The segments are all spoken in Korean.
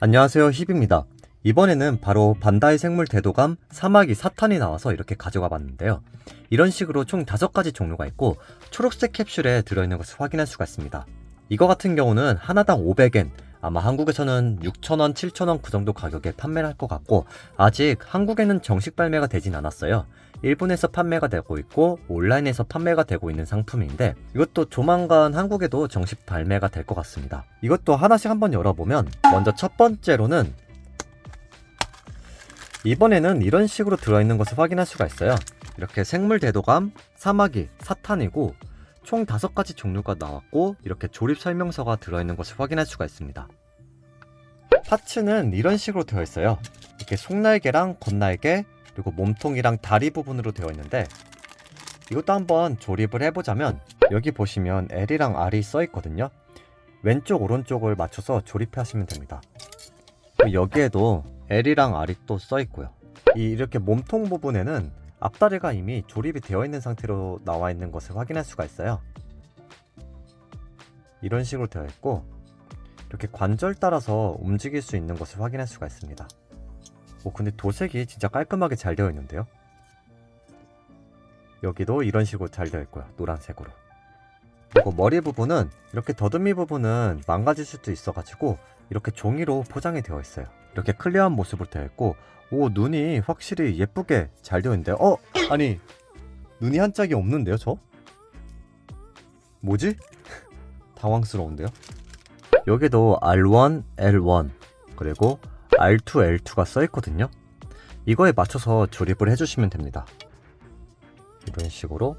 안녕하세요 힙입니다. 이번에는 바로 반다이 생물 대도감 사마귀 사탄이 나와서 이렇게 가져가 봤는데요. 이런 식으로 총 5가지 종류가 있고 초록색 캡슐에 들어있는 것을 확인할 수가 있습니다. 이거 같은 경우는 하나당 500엔 아마 한국에서는 6,000원, 7,000원 그 정도 가격에 판매를 할 것 같고 아직 한국에는 정식 발매가 되진 않았어요 일본에서 판매가 되고 있고 온라인에서 판매가 되고 있는 상품인데 이것도 조만간 한국에도 정식 발매가 될 것 같습니다. 이것도 하나씩 한번 열어보면 먼저 첫 번째로는 이번에는 이런 식으로 들어있는 것을 확인할 수가 있어요. 이렇게 생물 대도감, 사마귀, 사탄이고 총 다섯 가지 종류가 나왔고 이렇게 조립 설명서가 들어있는 것을 확인할 수가 있습니다. 파츠는 이런 식으로 되어 있어요. 이렇게 속날개랑 겉날개 그리고 몸통이랑 다리 부분으로 되어 있는데 이것도 한번 조립을 해보자면 여기 보시면 L이랑 R이 써 있거든요. 왼쪽 오른쪽을 맞춰서 조립하시면 됩니다. 여기에도 L이랑 R이 또 써 있고요. 이 이렇게 몸통 부분에는 앞다리가 이미 조립이 되어 있는 상태로 나와 있는 것을 확인할 수가 있어요. 이런 식으로 되어 있고 이렇게 관절 따라서 움직일 수 있는 것을 확인할 수가 있습니다. 오 근데 도색이 진짜 깔끔하게 잘 되어 있는데요. 여기도 이런 식으로 잘 되어 있고요. 노란색으로. 그리고 머리 부분은 이렇게 더듬이 부분은 망가질 수도 있어가지고 이렇게 종이로 포장이 되어 있어요. 이렇게 클리어한 모습으로 되어 있고 오 눈이 확실히 예쁘게 잘 되어 있는데 어 아니 눈이 한 짝이 없는데요 저? 뭐지? 당황스러운데요? 여기도 R1, L1 그리고 R2, L2가 써 있거든요. 이거에 맞춰서 조립을 해주시면 됩니다. 이런 식으로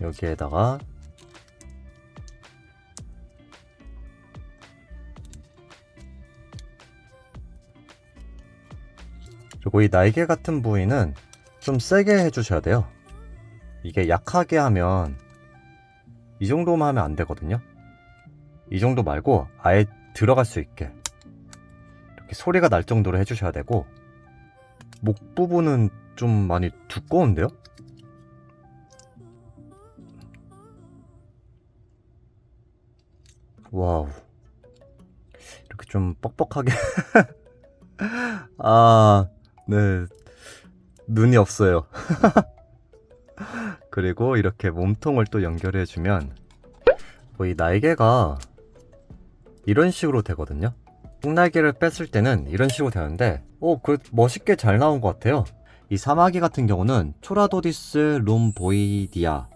여기에다가 그리고 이 날개 같은 부위는 좀 세게 해주셔야 돼요. 이게 약하게 하면 이 정도만 하면 안 되거든요. 이 정도 말고 아예 들어갈 수 있게. 이렇게 소리가 날 정도로 해주셔야 되고 목 부분은 좀 많이 두꺼운데요? 와우. 이렇게 좀 뻑뻑하게. 아, 네. 눈이 없어요. 그리고 이렇게 몸통을 또 연결해주면 뭐 이 날개가 이런 식으로 되거든요. 콩날개를 뺐을 때는 이런 식으로 되는데, 오, 그 멋있게 잘 나온 것 같아요. 이 사마귀 같은 경우는 초라도디스 롬보이디아,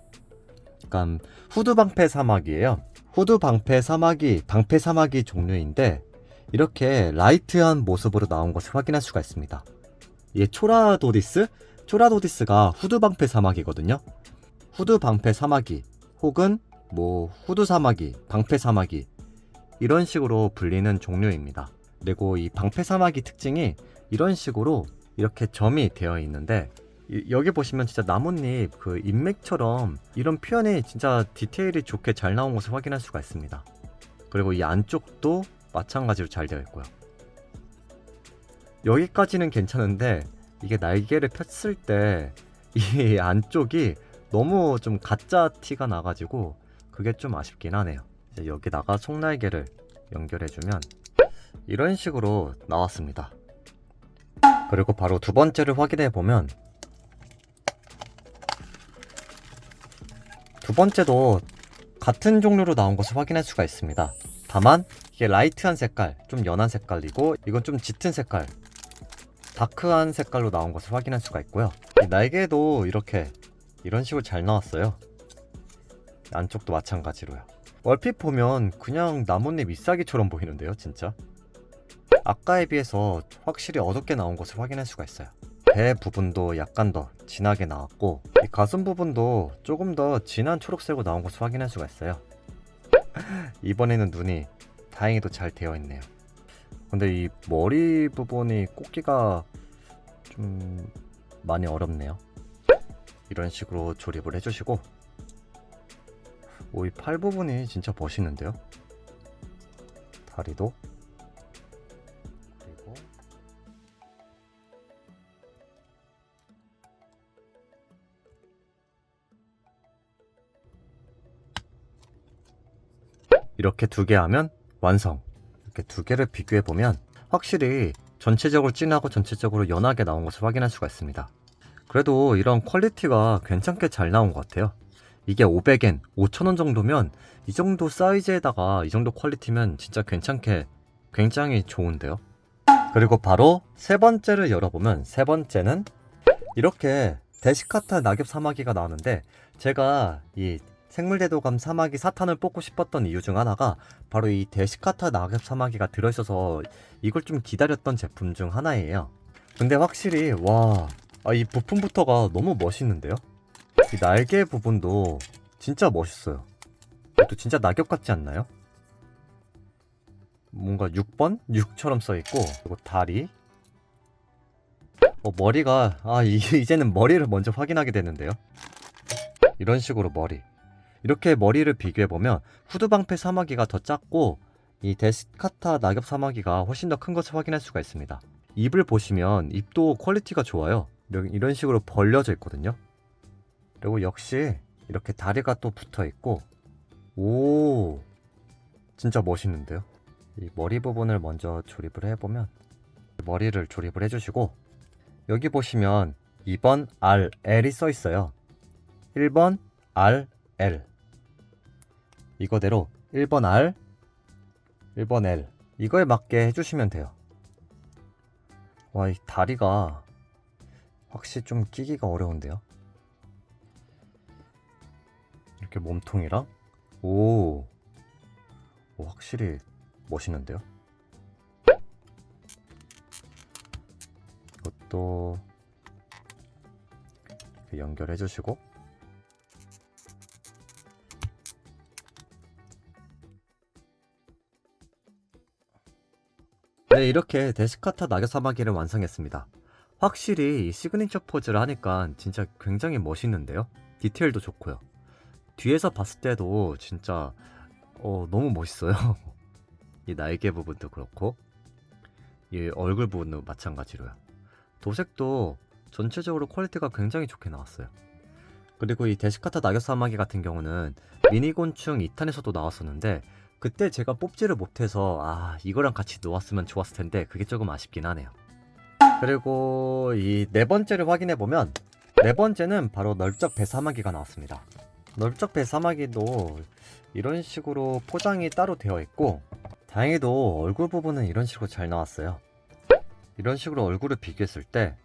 그러니까 후드 방패 사마귀예요. 후드 방패 사마귀, 방패 사마귀 종류인데 이렇게 라이트한 모습으로 나온 것을 확인할 수가 있습니다. 이게 초라도디스? 초라도디스가 후드 방패 사마귀거든요. 후드 방패 사마귀 혹은 뭐 후드 사마귀, 방패 사마귀 이런 식으로 불리는 종류입니다. 그리고 이 방패 사마귀 특징이 이런 식으로 이렇게 점이 되어 있는데 이- 여기 보시면 진짜 나뭇잎 그 인맥처럼 이런 표현이 진짜 디테일이 좋게 잘 나온 것을 확인할 수가 있습니다. 그리고 이 안쪽도 마찬가지로 잘 되어 있고요. 여기까지는 괜찮은데 이게 날개를 폈을 때 이 안쪽이 너무 좀 가짜 티가 나가지고 그게 좀 아쉽긴 하네요. 이제 여기다가 속날개를 연결해주면 이런 식으로 나왔습니다. 그리고 바로 두 번째를 확인해 보면 두 번째도 같은 종류로 나온 것을 확인할 수가 있습니다. 다만 이게 라이트한 색깔, 좀 연한 색깔이고 이건 좀 짙은 색깔, 다크한 색깔로 나온 것을 확인할 수가 있고요. 이 날개도 이렇게 이런 식으로 잘 나왔어요. 안쪽도 마찬가지로요. 얼핏 보면 그냥 나뭇잎 잎사귀처럼 보이는데요, 진짜. 아까에 비해서 확실히 어둡게 나온 것을 확인할 수가 있어요. 배 부분도 약간 더 진하게 나왔고 이 가슴 부분도 조금 더 진한 초록색으로 나온 것을 확인할 수가 있어요. 이번에는 눈이 다행히도 잘 되어 있네요. 근데 이 머리 부분이 꽂기가 좀 많이 어렵네요. 이런 식으로 조립을 해주시고 오, 이 팔 부분이 진짜 멋있는데요? 다리도 그리고 이렇게 두 개 하면 완성. 이렇게 두 개를 비교해 보면 확실히 전체적으로 진하고 전체적으로 연하게 나온 것을 확인할 수가 있습니다. 그래도 이런 퀄리티가 괜찮게 잘 나온 것 같아요. 이게 500엔, 5,000원 정도면 이 정도 사이즈에다가 이 정도 퀄리티면 진짜 괜찮게 굉장히 좋은데요. 그리고 바로 세 번째를 열어보면 세 번째는 이렇게 데시카타 낙엽 사마귀가 나오는데 제가 이 생물대도감 사마귀 사탄을 뽑고 싶었던 이유 중 하나가 바로 이 데시카타 낙엽 사마귀가 들어있어서 이걸 좀 기다렸던 제품 중 하나예요. 근데 확실히 와, 아, 이 부품부터가 너무 멋있는데요? 이 날개 부분도 진짜 멋있어요. 이것도 진짜 낙엽 같지 않나요? 뭔가 6번? 6처럼 써있고 그리고 다리 어, 머리가 아 이, 이제는 머리를 먼저 확인하게 되는데요 이런 식으로 머리 이렇게 머리를 비교해보면 후드방패 사마귀가 더 작고 이 데스카타 낙엽 사마귀가 훨씬 더 큰 것을 확인할 수가 있습니다 입을 보시면 입도 퀄리티가 좋아요 이런- 식으로 벌려져 있거든요 그리고 역시 이렇게 다리가 또 붙어 있고 오 진짜 멋있는데요 이 머리 부분을 먼저 조립을 해보면 머리를 조립을 해주시고 여기 보시면 2번 RL이 써 있어요. 1번 RL 이거대로 1번 R 1번 L 이거에 맞게 해주시면 돼요. 와 이 다리가 확실히 좀 끼기가 어려운데요. 이렇게 몸통이랑 오, 오 확실히 멋있는데요? 이것도 연결해 주시고. 네 이렇게 데스카타 낙엽 사마귀를 완성했습니다. 확실히 이 시그니처 포즈를 하니까 진짜 굉장히 멋있는데요? 디테일도 좋고요 뒤에서 봤을 때도 진짜 어, 너무 멋있어요 이 날개 부분도 그렇고 이 얼굴 부분도 마찬가지로요. 도색도 전체적으로 퀄리티가 굉장히 좋게 나왔어요. 그리고 이 데시카타 낙엽 사마귀 같은 경우는 미니곤충 2탄에서도 나왔었는데 그때 제가 뽑지를 못해서 아 이거랑 같이 놓았으면 좋았을 텐데 그게 조금 아쉽긴 하네요. 그리고 이 네 번째를 확인해 보면 네 번째는 바로 널적 배사마귀가 나왔습니다. 널적 배사마귀도 이런 식으로 포장이 따로 되어 있고 다행히도 얼굴 부분은 이런 식으로 잘 나왔어요. 이런 식으로 얼굴을 비교했을 때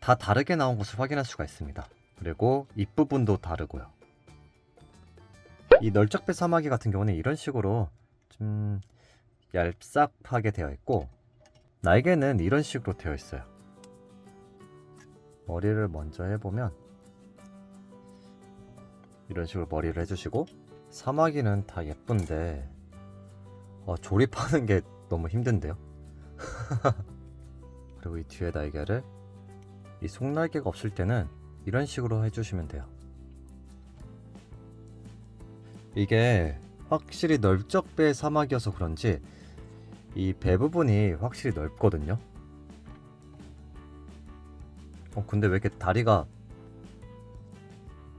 다 다르게 나온 것을 확인할 수가 있습니다. 그리고 입 부분도 다르고요. 이 널쩍배 사마귀 같은 경우는 이런 식으로 좀 얄싹하게 되어 있고 날개는 이런 식으로 되어 있어요. 머리를 먼저 해보면 이런 식으로 머리를 해주시고 사마귀는 다 예쁜데 어, 조립하는 게 너무 힘든데요. 그리고 이 뒤에 날개를 이 속날개가 없을 때는 이런 식으로 해주시면 돼요. 이게 확실히 넓적배 사막이어서 그런지 이 배 부분이 확실히 넓거든요. 어 근데 왜 이렇게 다리가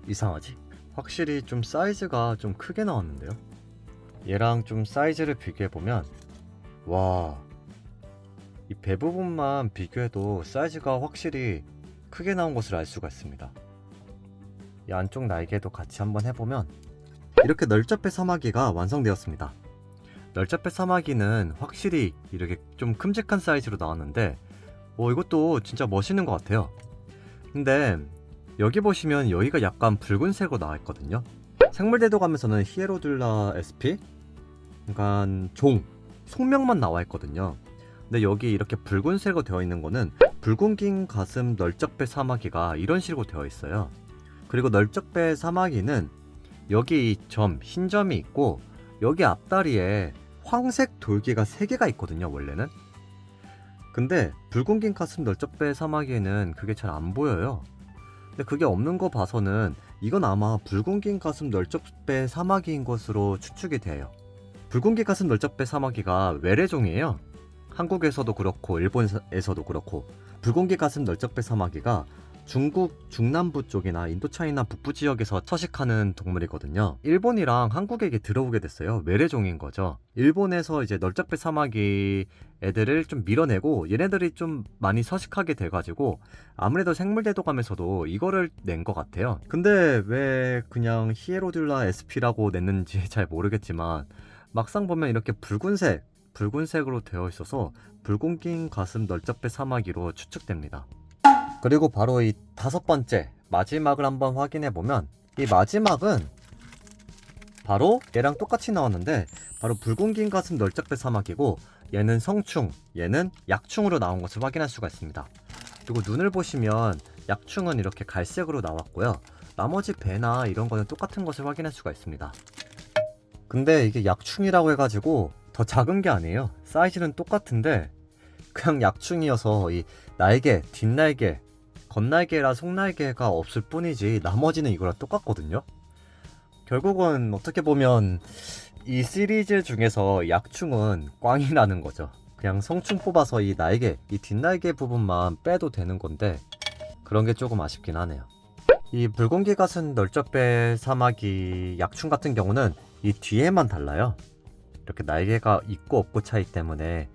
이상하지? 확실히 좀 사이즈가 좀 크게 나왔는데요. 얘랑 좀 사이즈를 비교해 보면 와. 이 배 부분만 비교해도 사이즈가 확실히 크게 나온 것을 알 수가 있습니다. 이 안쪽 날개도 같이 한번 해보면 이렇게 널쩍배 사마귀가 완성되었습니다. 널쩍배 사마귀는 확실히 이렇게 좀 큼직한 사이즈로 나왔는데 어, 이것도 진짜 멋있는 것 같아요. 근데 여기 보시면 여기가 약간 붉은색으로 나와 있거든요. 생물대도 가면서는 히에로둘라 SP 그러니까 종 속명만 나와 있거든요. 근데 여기 이렇게 붉은색으로 되어 있는 거는 붉은 긴 가슴 널쩍배 사마귀가 이런 식으로 되어 있어요. 그리고 널쩍배 사마귀는 여기 이 점, 흰 점이 있고 여기 앞다리에 황색 돌기가 3개가 있거든요, 원래는. 근데 붉은 긴 가슴 널쩍배 사마귀에는 그게 잘 안 보여요. 근데 그게 없는 거 봐서는 이건 아마 붉은 긴 가슴 널쩍배 사마귀인 것으로 추측이 돼요. 붉은 긴 가슴 널쩍배 사마귀가 외래종이에요. 한국에서도 그렇고 일본에서도 그렇고 붉은 긴 가슴 널쩍배 사마귀가 중국 중남부 쪽이나 인도차이나 북부 지역에서 서식하는 동물이거든요. 일본이랑 한국에게 들어오게 됐어요. 외래종인 거죠. 일본에서 이제 널쩍배 사마귀 애들을 좀 밀어내고 얘네들이 좀 많이 서식하게 돼가지고 아무래도 생물대도감에서도 이거를 낸 것 같아요. 근데 왜 그냥 히에로듈라 SP라고 냈는지 잘 모르겠지만 막상 보면 이렇게 붉은색, 붉은색으로 되어 있어서 붉은 낀 가슴 널쩍배 사마귀로 추측됩니다. 그리고 바로 이 다섯 번째 마지막을 한번 확인해 보면 이 마지막은 바로 얘랑 똑같이 나왔는데 바로 붉은 긴 가슴 널쩍배 사마귀고 얘는 성충, 얘는 약충으로 나온 것을 확인할 수가 있습니다. 그리고 눈을 보시면 약충은 이렇게 갈색으로 나왔고요. 나머지 배나 이런 거는 똑같은 것을 확인할 수가 있습니다. 근데 이게 약충이라고 해가지고 더 작은 게 아니에요. 사이즈는 똑같은데 그냥 약충이어서 이 날개, 뒷날개, 겉날개라 속날개가 없을 뿐이지 나머지는 이거랑 똑같거든요. 결국은 어떻게 보면 이 시리즈 중에서 약충은 꽝이 나는 거죠. 그냥 성충 뽑아서 이 날개, 이 뒷날개 부분만 빼도 되는 건데 그런 게 조금 아쉽긴 하네요. 이 붉은기 같은 널쩍배 사마귀 약충 같은 경우는 이 뒤에만 달라요. 이렇게 날개가 있고 없고 차이 때문에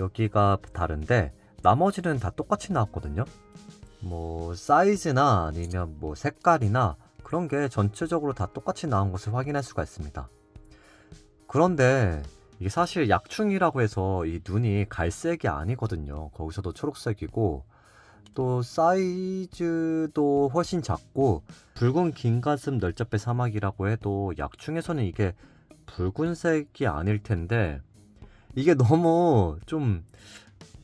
여기가 다른데 나머지는 다 똑같이 나왔거든요. 뭐 사이즈나 아니면 뭐 색깔이나 그런 게 전체적으로 다 똑같이 나온 것을 확인할 수가 있습니다. 그런데 이게 사실 약충이라고 해서 이 눈이 갈색이 아니거든요. 거기서도 초록색이고 또 사이즈도 훨씬 작고 붉은 긴 가슴 널쩍배 사막이라고 해도 약충에서는 이게 붉은색이 아닐 텐데 이게 너무 좀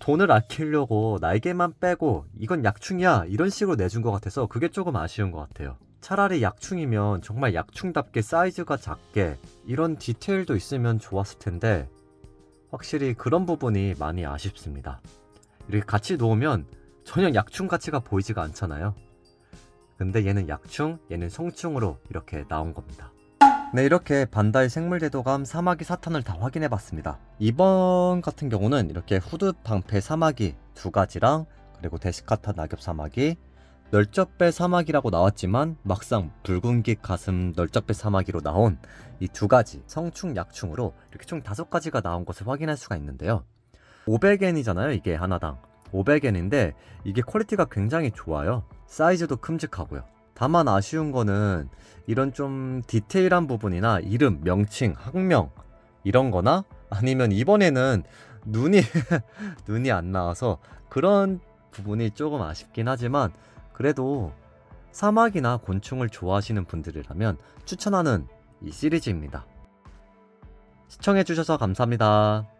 돈을 아끼려고 날개만 빼고 이건 약충이야 이런 식으로 내준 것 같아서 그게 조금 아쉬운 것 같아요. 차라리 약충이면 정말 약충답게 사이즈가 작게 이런 디테일도 있으면 좋았을 텐데 확실히 그런 부분이 많이 아쉽습니다. 이렇게 같이 놓으면 전혀 약충 가치가 보이지가 않잖아요. 근데 얘는 약충, 얘는 성충으로 이렇게 나온 겁니다. 네, 이렇게 반다이 생물대도감 사마귀 사탄을 다 확인해 봤습니다. 이번 같은 경우는 이렇게 후드 방패 사마귀 두 가지랑 그리고 데시카타 낙엽 사마귀, 널쩍배 사마귀라고 나왔지만 막상 붉은기 가슴 널쩍배 사마귀로 나온 이 두 가지 성충 약충으로 이렇게 총 다섯 가지가 나온 것을 확인할 수가 있는데요. 500엔이잖아요, 이게 하나당. 500엔인데 이게 퀄리티가 굉장히 좋아요. 사이즈도 큼직하고요. 다만 아쉬운 거는 이런 좀 디테일한 부분이나 이름, 명칭, 학명 이런 거나 아니면 이번에는 눈이 눈이 안 나와서 그런 부분이 조금 아쉽긴 하지만 그래도 사막이나 곤충을 좋아하시는 분들이라면 추천하는 이 시리즈입니다. 시청해주셔서 감사합니다.